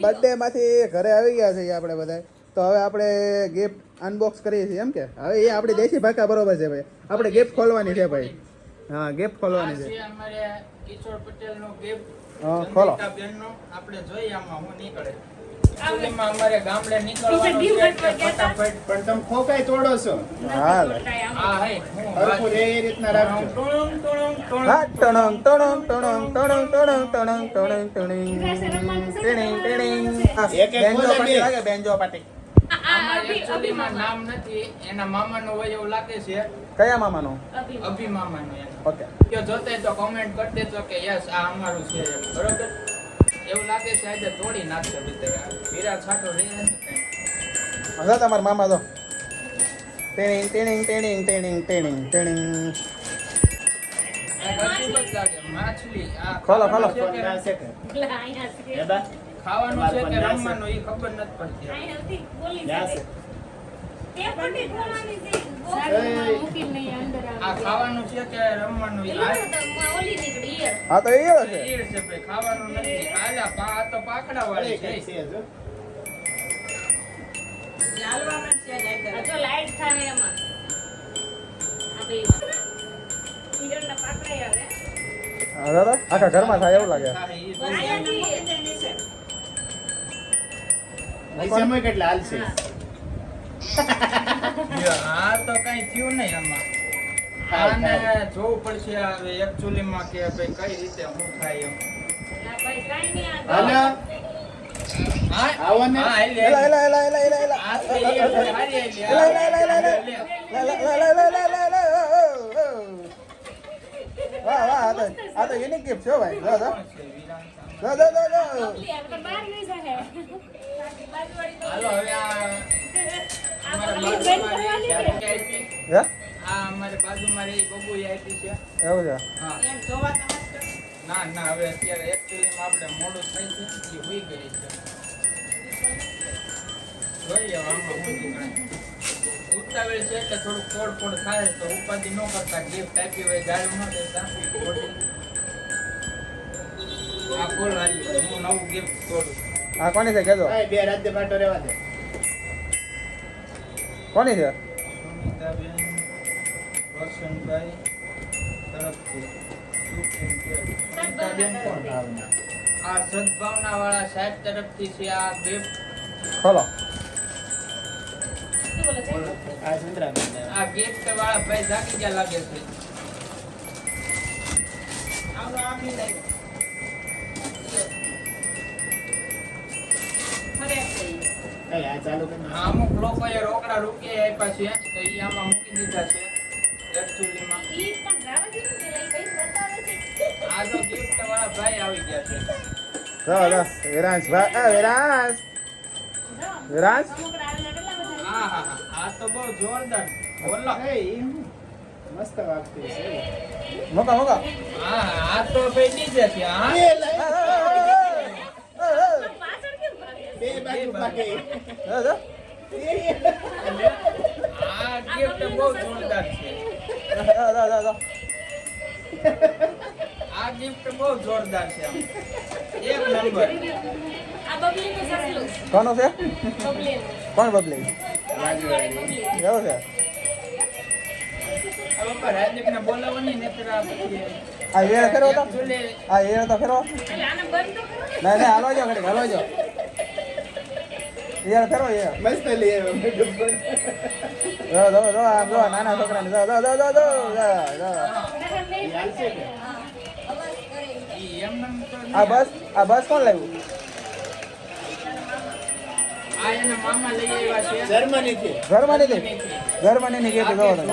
Birthday માંથી ઘરે આવી ગયા છે આપણે બધા તો હવે આપણે ગિફ્ટ અનબોક્સ કરીએ છીએ એમ કે? હવે એ આપણી દેશી ભાષા બરોબર છે ભાઈ. આપણે ગિફ્ટ ખોલવાની છે ભાઈ. હા ગિફ્ટ ખોલવાની છે. અમારે કિશોર પટેલનો gift. હા, ખોલો. આપણે જોઈએ આમાં હું નીકળે. Actually અમારે ગામડે નીકળવાનું છે ફટાફટ. પણ તમે તોડો હા. હે એ રીતના રાખજો. એક એક. લાગે નામ નથી એના મામાનો હોય એવું લાગે છે. કયા મામાનો? અભી મામાનો. ઓકે. જો જોતે તો કોમેન્ટ કરી દેજો કે યસ આ અમારું છે. બરોબર? એવું લાગે છે આજે તોડી નાખશે બધા હીરા છાંટો રહે હવે તમારા મામા તો. ટીણીંગ ટીણીંગ ટીણીંગ ટીણીંગ ટીણીંગ ટીણીંગ આ અજીબ જ લાગે. માછલી આ ખોલો, ખોલો. ખાવાનું છે કે- રમવાનું? એ ખબર નથી પડતી. આ ખાવાનું છે કે રમવાનું આ- હા તો ઈયળ છે. ઈયળ છે ભાઈ ખાવાનો નથી. આલા પા તો પાકડા વાળી છે. લાલવામાં છે ને તો લાઈટ થાય એમાં. આ બે. ઈયળના પાકડા આવે આખા ઘરમાં થાય એવું લાગે. પૈસા તો કઈ થયું નહીં આમાં. આને જોવું પડશે હવે એકચ્યુઅલી માં કે ભાઈ કઈ રીતે હું થાય એમ હાલો હવે આ અમારા બાજુમાં રહે છે, આપી. છે. એવું છે? હા. ના ના હવે અત્યારે એકચ્યુઅલીમાં આપણે મોડું થાય છે એ હોઈ ગઈ છે. જોઈએ આમાં શું નીકળે. ઉતાવળ છે એટલે થોડુંક તોડફોડ થાય તો ઉપાધિ ન કરતા ગિફ્ટ આપી હોય ગાયું ન દેતા. આ ખોલ હાલી હું નવું ગિફ્ટ તોડું. આ કોની છે? હા, બે રાજ્ય પાટો રહેવા દે. કોની છે? કરશનભાઈ તરફથી. આ સદભાવના વાળા સાહેબ તરફથી છે આ બે ખોલો અમુક લોકોએ રોકડા રૂપિયા આપ્યા છે તો એ આમાં મૂકી દીધા છે. એકચ્યુઅલીમાં આ તો ગિફ્ટ વાળા ભાઈ આવી ગયા છે જો જો વિરાંશ ભાઈ એ વિરાંશ વિરાંશ હા હા હા આ તો બહુ જોરદાર બોલો એ, ઈ હું. મસ્ત વાગતું છે મોકા મોકા હા હા, આ તો ભાઈ નીચે છે હા એ લઈ. બે બાજુ પાકે. જો જો આ ગિફ્ટ બહુ જોરદાર છે આ તો સસલું કોનો છે? કોણ બબલી? એવું છે? આ ના ના. હાલો જો ઘડી હાલો કરો હેર જો જો જો આમ જો નાના છોકરાને જો જો જો જો જો જો આ બસ. આ બસ કોણ લાવ્યું જર્મની જર્મની ની ગેટ જવા તમે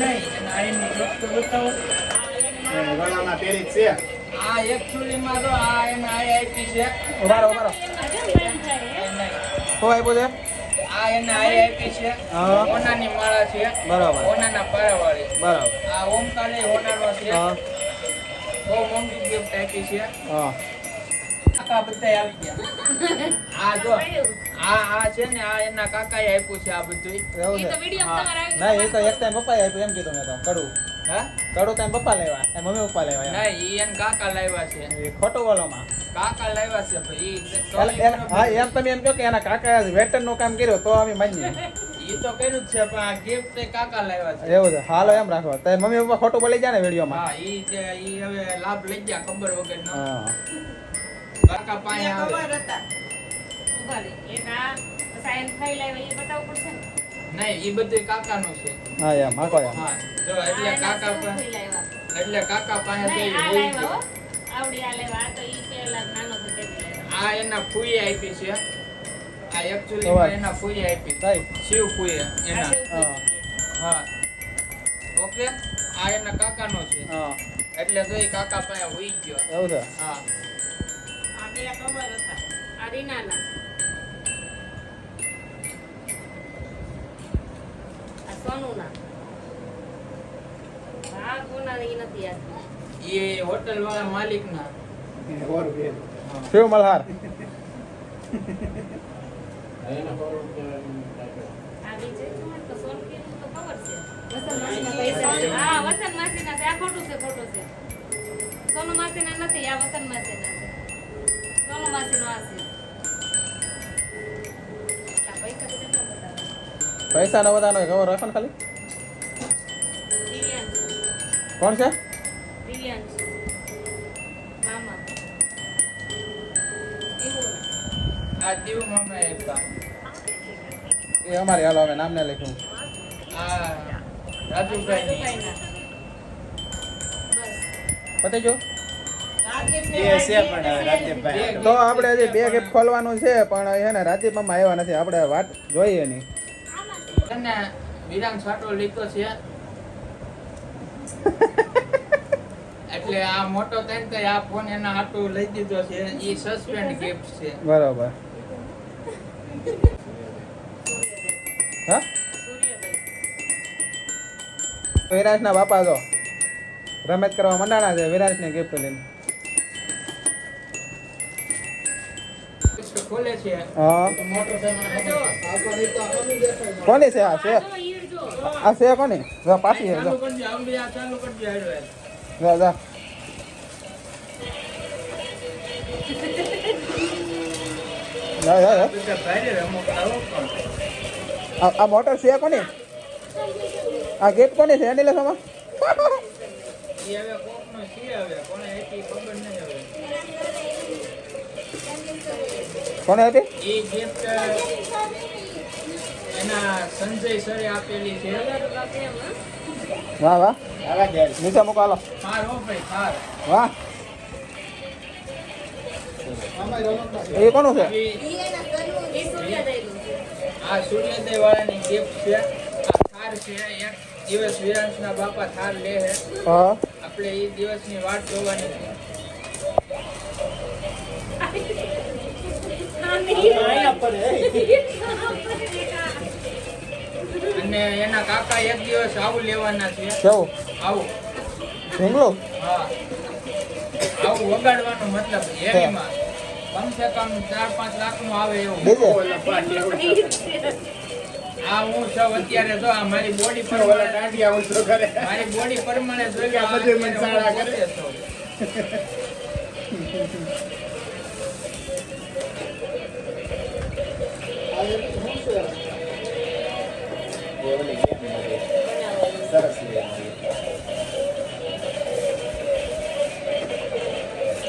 નહીં આ એની જોક તો બતાવો ગળામાં પહેરી છે આ એકચ્યુઅલીમાં તો આ એને આ આપી છે ઉભારો ઉભારો આપ્યું છે આ એને છે. ઓનાની માળા છે બરાબર. ઓનાના પારાવાળી બરાબર આ ઓમકારે ઓનાનો છે હા બહુ મોંઘી ગિફ્ટ આપી છે હા કાકા બધા આવી ગયા આ જો આ આ છે ને આ એના કાકાએ આપ્યું છે આ બધું એવું છે. ના એ તો એક ટાઈમ પપ્પાએ આપ્યું એમ કીધું મેં તો કડું. હા? કડું ટાઈમ પપ્પા લેવા એ મમ્મી પપ્પા લેવા એમ. ના ઈ એને કાકા લાવ્યા છે. એ ખોટું બોલોમાં કાકા લાવ્યા છે ભાઈ એમ- હા એમ તમે એમ કહો કે એના કાકા વેટરનું કામ કર્યું તો અમે માનીએ. ઈ તો કર્યું જ છે પણ આ ગિફ્ટ કાકા લાવ્યા છે. એવું છે. હાલો એમ રાખો. તો મમ્મી પપ્પા ખોટું બોલી જાય ને વિડીયોમાં. હા ઈ જે ઈ હવે લાભ લઈ ગયા ખબર વગર નો. કાકા પાસે આવે. એટલે કાકા પાસે એટલે કાકા પાસે આ એના ફૂઈ આપી છે. આ એકચ્યુઅલી એના ફૂઈએ આપી. શિવ ફૂઈએ એના. હા. હા. ઓકે? આ એના કાકાનો છે. હા. એટલે તો એ કાકા પાસે હોઈ ગયો. એવું છે? હા. આ રીનાના. આ સોનુના. આ કોના ઈ નથી યાદ. એ હોટલ વાળા માલિક ના. શિવ મલ્હાર છે. આ ખોટું છે, ખોટું છે. સોનુ માસીના નથી, આ વસંત માસીના છે. સોનુ માસીનો આ છે. પૈસા નો બધાનો ખબર રાખો ને ખાલી. કોણ છે? એ અમારી હાલો હવે નામને લખ્યું. આ રાજુભાઈ પતી ગયું તો આપણે હજી બે ગેપ ખોલવાનું છે પણ એને રાજીપમાં આવ્યા નથી. આપણે વાત જોઈએ નહીં. વિરામ છાંટો લીધો છે. એટલે આ મોટો થઈને તો આ ફોન એના હાટું લઈ દીધો છે. એ સસ્પેન્ડ ગિફ્ટ છે. બરોબર. હા? વિરાજ ના બાપા જો રમત કરવા મંડાણા છે. વિરાજ ને ગિફ્ટ લઈને. હા. કોની છે આ? છે? આ છે કોની? જો પાછી છે જો. જો. આ મોટર છે કોની? આ ગેટ કોની છે? એની લેવામાં કોને હતી? એના સંજય સરે આપેલી છે. વાહ વાહ. નીચે મૂકો હાલો. ભાઈ થાર વાહ. એ કોનું છે. આ સૂર્યોદય વાળાની ગિફ્ટ છે. આ થાર છે એક દિવસ વિરાંશના બાપા થાર લે છે. હા. આપણે એ દિવસની વાટ જોવાની. અને એના કાકા એક દિવસ આવું લેવાના છે. કેવું? આવું. ઢીંગલું હા. આવું વગાડવાનો મતલબ હેવીમાં કમસે કમ ચાર પાંચ લાખનું આવે એવું. આ હું છું અત્યારે જો આ મારી બોડી પર ઓલા દાંડિયા ઊંચો કરે? મારી બોડી પ્રમાણે જોઈએ આ બધું મનસાળા કરે.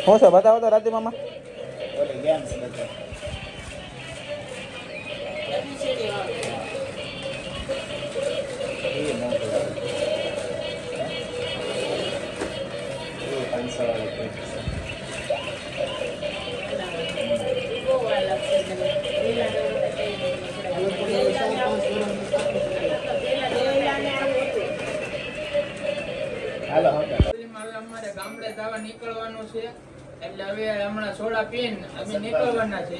શું છે? બતાવો તો રાજી મામા. નીકળવાનું છે. એટલે હવે હમણાં સોડા પીન અમે નીકળવાના છે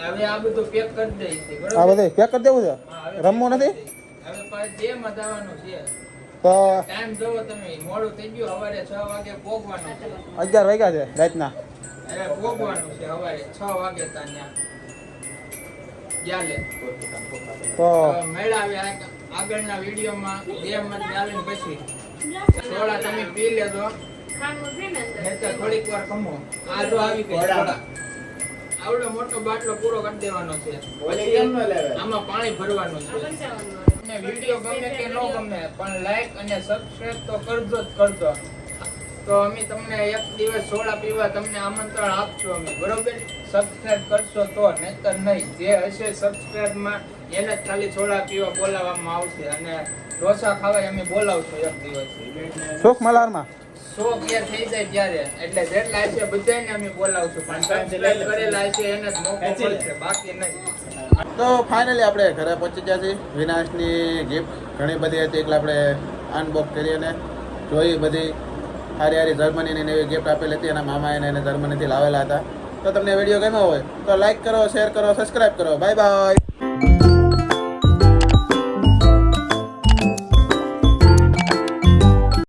હવે આ બધું પેક કરી દઈએ છીએ આ બધું પેક કરી દેવું છે? રમવું નથી? હવે પાછું જેમાં જવાનું છે. તો ટાઈમ જોવો તમે મોડું થઈ ગયું સવારે છ વાગે પોગવાનું છે. અગિયાર વાગ્યા છે રાતના. હવે પોગવાનું છે સવારે છ વાગે ત્યાં. ચાલે. તો મેળાવે આગળના વિડીયોમાં બે મત આવીને પછી. સોડા તમે પી લેજો. થોડીક વાર આ આવી આવડો મોટો બાટલો પૂરો કરી દેવાનો છે. આમાં પાણી ભરવાનું છે. વીડિયો ગમે કે ન ગમે પણ લાઈક અને સબસ્ક્રાઇબ તો કરજો જ કરજો. તો અમે તમને એક દિવસ સોડા પીવા તમને આમંત્રણ આપશું અમે. બરોબર? સબસ્ક્રાઇબ કરશો તો નહીતર નહીં. જે હશે સબસ્ક્રાઇબમાં એને જ ખાલી સોડા પીવા બોલાવવામાં આવશે. અને ઢોસા ખાવા અમે બોલાવશું એક દિવસ સો કે થઈ જાય ત્યારે. એટલે જેટલા હશે બધાને અમે બોલાવશું. પણ સબસ્ક્રાઇબ કરેલા હશે એને જ મોકો મળશે બાકી નહીં. તો ફાઇનલી આપણે ઘરે પહોંચી ગયા છીએ. વિનાશની ગિફ્ટ ઘણી બધી હતી એટલે આપણે અનબોક્સ કરી અને જોઈ બધી હારી હારી જર્મનીની ને એવી ગિફ્ટ આપેલી હતી. એના મામા એને એને જર્મનીથી લાવેલા હતા. તો તમને વીડિયો ગમ્યો હોય તો લાઈક કરો શેર કરો સબસ્ક્રાઈબ કરો. Bye bye